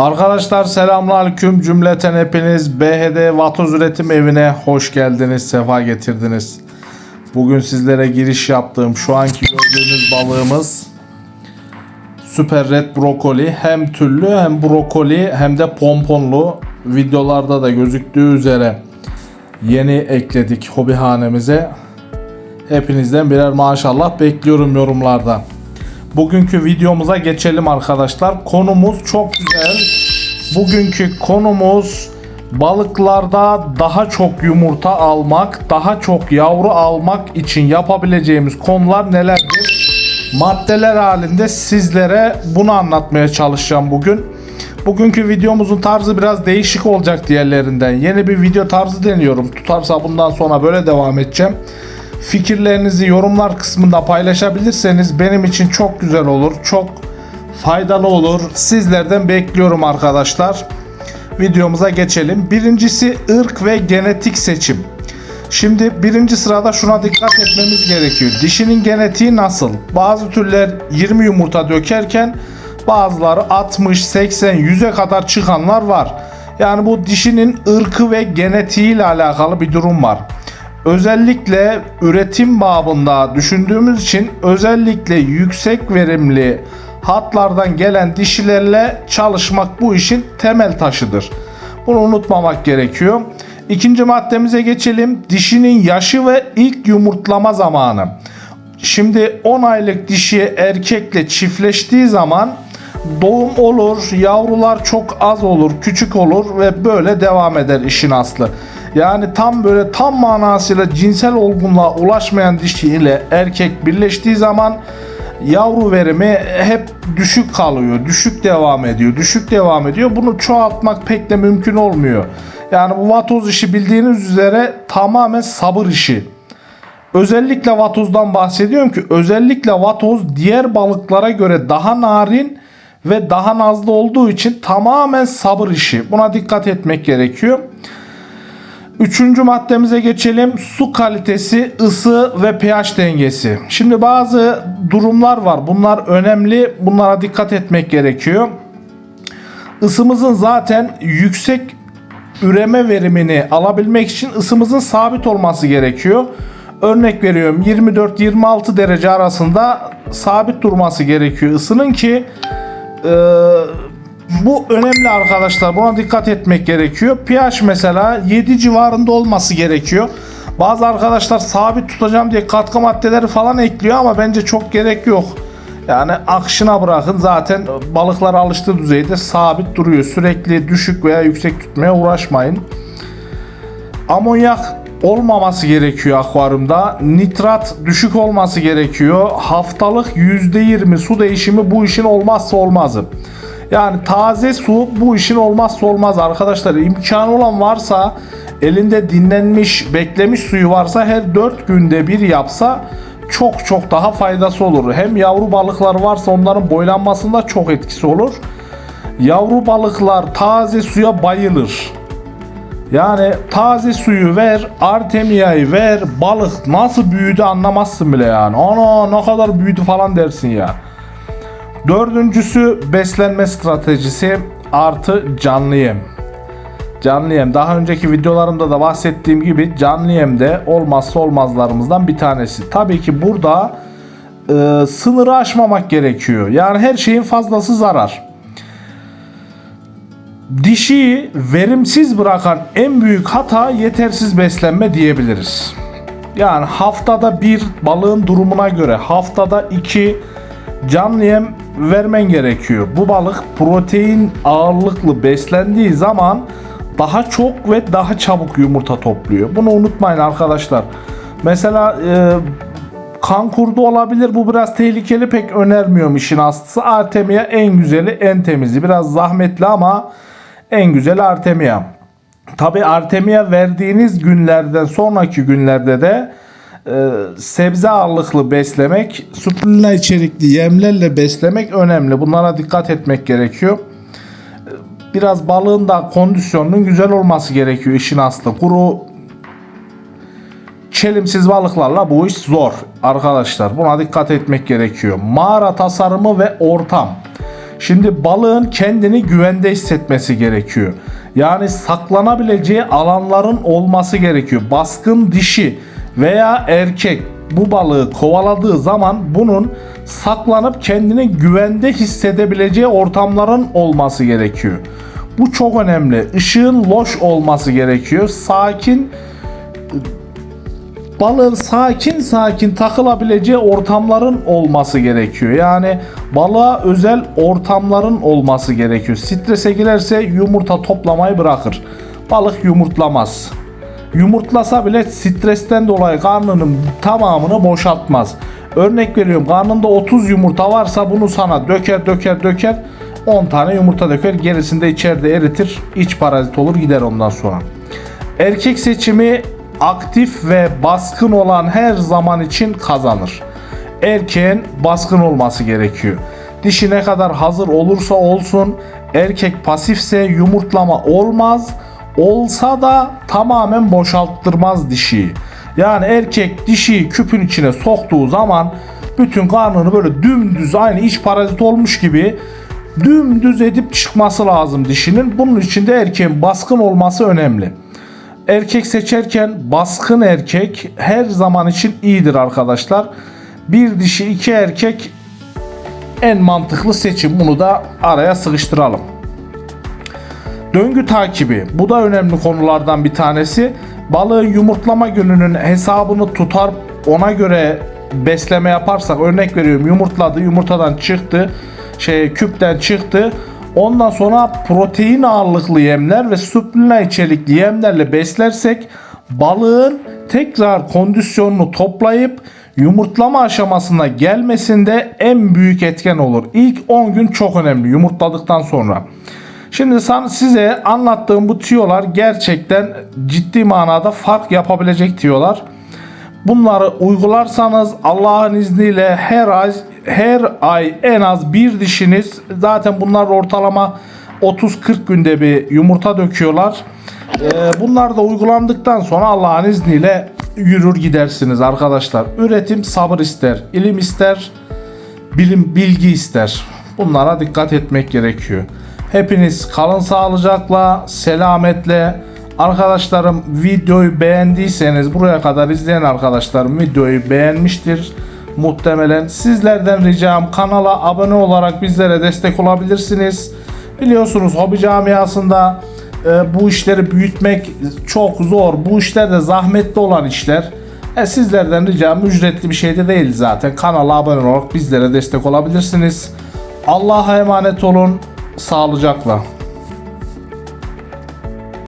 Arkadaşlar selamünaleyküm cümleten hepiniz BHD Vatoz Üretim Evi'ne hoş geldiniz, sefa getirdiniz. Bugün sizlere giriş yaptığım şu anki gördüğünüz balığımız Süper Red Brokoli. Hem tüllü hem brokoli hem de pomponlu. Videolarda da gözüktüğü üzere yeni ekledik hobihanemize. Hepinizden birer maşallah bekliyorum yorumlarda. Bugünkü videomuza geçelim arkadaşlar. Konumuz çok güzel. Bugünkü konumuz balıklarda daha çok yumurta almak, daha çok yavru almak için yapabileceğimiz konular nelerdir? Maddeler halinde sizlere bunu anlatmaya çalışacağım bugün. Bugünkü videomuzun tarzı biraz değişik olacak diğerlerinden. Yeni bir video tarzı deniyorum. Tutarsa bundan sonra böyle devam edeceğim. Fikirlerinizi yorumlar kısmında paylaşabilirseniz benim için çok güzel olur. Çok faydalı olur. Sizlerden bekliyorum arkadaşlar. Videomuza geçelim. Birincisi ırk ve genetik seçim. Şimdi birinci sırada şuna dikkat etmemiz gerekiyor. Dişinin genetiği nasıl? Bazı türler 20 yumurta dökerken bazıları 60, 80, 100'e kadar çıkanlar var. Yani bu dişinin ırkı ve genetiği ile alakalı bir durum var. Özellikle üretim babında düşündüğümüz için özellikle yüksek verimli hatlardan gelen dişilerle çalışmak bu işin temel taşıdır. Bunu unutmamak gerekiyor. İkinci maddemize geçelim. Dişinin yaşı ve ilk yumurtlama zamanı. Şimdi 10 aylık dişi erkekle çiftleştiği zaman doğum olur, yavrular çok az olur, küçük olur ve böyle devam eder işin aslı. Yani tam böyle tam manasıyla cinsel olgunluğa ulaşmayan dişi ile erkek birleştiği zaman yavru verimi hep düşük kalıyor, düşük devam ediyor, düşük devam ediyor. Bunu çoğaltmak pek de mümkün olmuyor. Yani bu vatoz işi bildiğiniz üzere tamamen sabır işi. Özellikle vatozdan bahsediyorum ki özellikle vatoz diğer balıklara göre daha narin ve daha nazlı olduğu için tamamen sabır işi. Buna dikkat etmek gerekiyor. Üçüncü maddemize geçelim. Su kalitesi, ısı ve pH dengesi. Şimdi bazı durumlar var. Bunlar önemli. Bunlara dikkat etmek gerekiyor. Isımızın zaten yüksek üreme verimini alabilmek için ısımızın sabit olması gerekiyor. Örnek veriyorum 24-26 derece arasında sabit durması gerekiyor ısının ki e, bu önemli arkadaşlar. Buna dikkat etmek gerekiyor. pH mesela 7 civarında olması gerekiyor. Bazı arkadaşlar sabit tutacağım diye katkı maddeleri falan ekliyor ama bence çok gerek yok. Yani akışına bırakın zaten balıklar alıştığı düzeyde sabit duruyor. Sürekli düşük veya yüksek tutmaya uğraşmayın. Amonyak olmaması gerekiyor akvaryumda. Nitrat düşük olması gerekiyor. Haftalık %20 su değişimi bu işin olmazsa olmazı. Yani taze su bu işin olmazsa olmaz arkadaşlar. İmkanı olan varsa elinde dinlenmiş, beklemiş suyu varsa her 4 günde bir yapsa çok çok daha faydası olur. Hem yavru balıklar varsa onların boylanmasında çok etkisi olur. Yavru balıklar taze suya bayılır. Yani taze suyu ver, artemiyayı ver, balık nasıl büyüdü anlamazsın bile yani. Ana ne kadar büyüdü falan dersin ya. Dördüncüsü beslenme stratejisi artı canlı yem. Canlı yem. Daha önceki videolarımda da bahsettiğim gibi canlı yem de olmazsa olmazlarımızdan bir tanesi. Tabii ki burada e, sınırı aşmamak gerekiyor. Yani her şeyin fazlası zarar. Dişiyi verimsiz bırakan en büyük hata yetersiz beslenme diyebiliriz. Yani haftada bir balığın durumuna göre haftada iki canlı yem vermen gerekiyor. Bu balık protein ağırlıklı beslendiği zaman daha çok ve daha çabuk yumurta topluyor. Bunu unutmayın arkadaşlar. Mesela e, kan kurdu olabilir. Bu biraz tehlikeli pek önermiyorum işin aslısı. Artemia en güzeli en temizi. Biraz zahmetli ama en güzeli Artemia. Tabi Artemia verdiğiniz günlerden sonraki günlerde de sebze ağırlıklı beslemek, suplinler içerikli yemlerle beslemek önemli. Bunlara dikkat etmek gerekiyor. E, Biraz balığın da kondisyonunun güzel olması gerekiyor işin aslı. Kuru çelimsiz balıklarla bu iş zor arkadaşlar. Buna dikkat etmek gerekiyor. Mağara tasarımı ve ortam. Şimdi balığın kendini güvende hissetmesi gerekiyor. Yani saklanabileceği alanların olması gerekiyor. Baskın dişi veya erkek bu balığı kovaladığı zaman bunun saklanıp kendini güvende hissedebileceği ortamların olması gerekiyor. Bu çok önemli. Işığın loş olması gerekiyor. Sakin balığın sakin sakin takılabileceği ortamların olması gerekiyor. Yani balığa özel ortamların olması gerekiyor. Strese girerse yumurta toplamayı bırakır. Balık yumurtlamaz. Yumurtlasa bile stresten dolayı karnının tamamını boşaltmaz. Örnek veriyorum karnında 30 yumurta varsa bunu sana döker döker döker 10 tane yumurta döker gerisini de içeride eritir iç parazit olur gider ondan sonra. Erkek seçimi aktif ve baskın olan her zaman için kazanır. Erkeğin baskın olması gerekiyor. Dişi ne kadar hazır olursa olsun erkek pasifse yumurtlama olmaz. Olsa da tamamen boşalttırmaz dişiyi. Yani erkek dişiyi küpün içine soktuğu zaman bütün karnını böyle dümdüz aynı iç parazit olmuş gibi dümdüz edip çıkması lazım dişinin. Bunun için de erkeğin baskın olması önemli erkek seçerken baskın erkek her zaman için iyidir arkadaşlar. Bir dişi iki erkek en mantıklı seçim. Bunu da araya sıkıştıralım. Döngü takibi. Bu da önemli konulardan bir tanesi. Balığın yumurtlama gününün hesabını tutar ona göre besleme yaparsak örnek veriyorum yumurtladı yumurtadan çıktı şey küpten çıktı Ondan sonra protein ağırlıklı yemler ve süplina içerikli yemlerle beslersek balığın tekrar kondisyonunu toplayıp yumurtlama aşamasına gelmesinde en büyük etken olur. İlk 10 gün çok önemli yumurtladıktan sonra. Şimdi size anlattığım bu tiyolar gerçekten ciddi manada fark yapabilecek tiyolar. Bunları uygularsanız Allah'ın izniyle her ay her ay en az bir dişiniz zaten bunlar ortalama 30-40 günde bir yumurta döküyorlar. Ee, bunlar da uygulandıktan sonra Allah'ın izniyle yürür gidersiniz arkadaşlar. Üretim sabır ister, ilim ister, bilim bilgi ister. Bunlara dikkat etmek gerekiyor. Hepiniz kalın sağlıcakla, selametle. Arkadaşlarım videoyu beğendiyseniz buraya kadar izleyen arkadaşlarım videoyu beğenmiştir muhtemelen. Sizlerden ricam kanala abone olarak bizlere destek olabilirsiniz. Biliyorsunuz hobi camiasında e, bu işleri büyütmek çok zor. Bu işler de zahmetli olan işler. E, sizlerden ricam ücretli bir şey de değil zaten. Kanala abone olarak bizlere destek olabilirsiniz. Allah'a emanet olun. Sağlıcakla.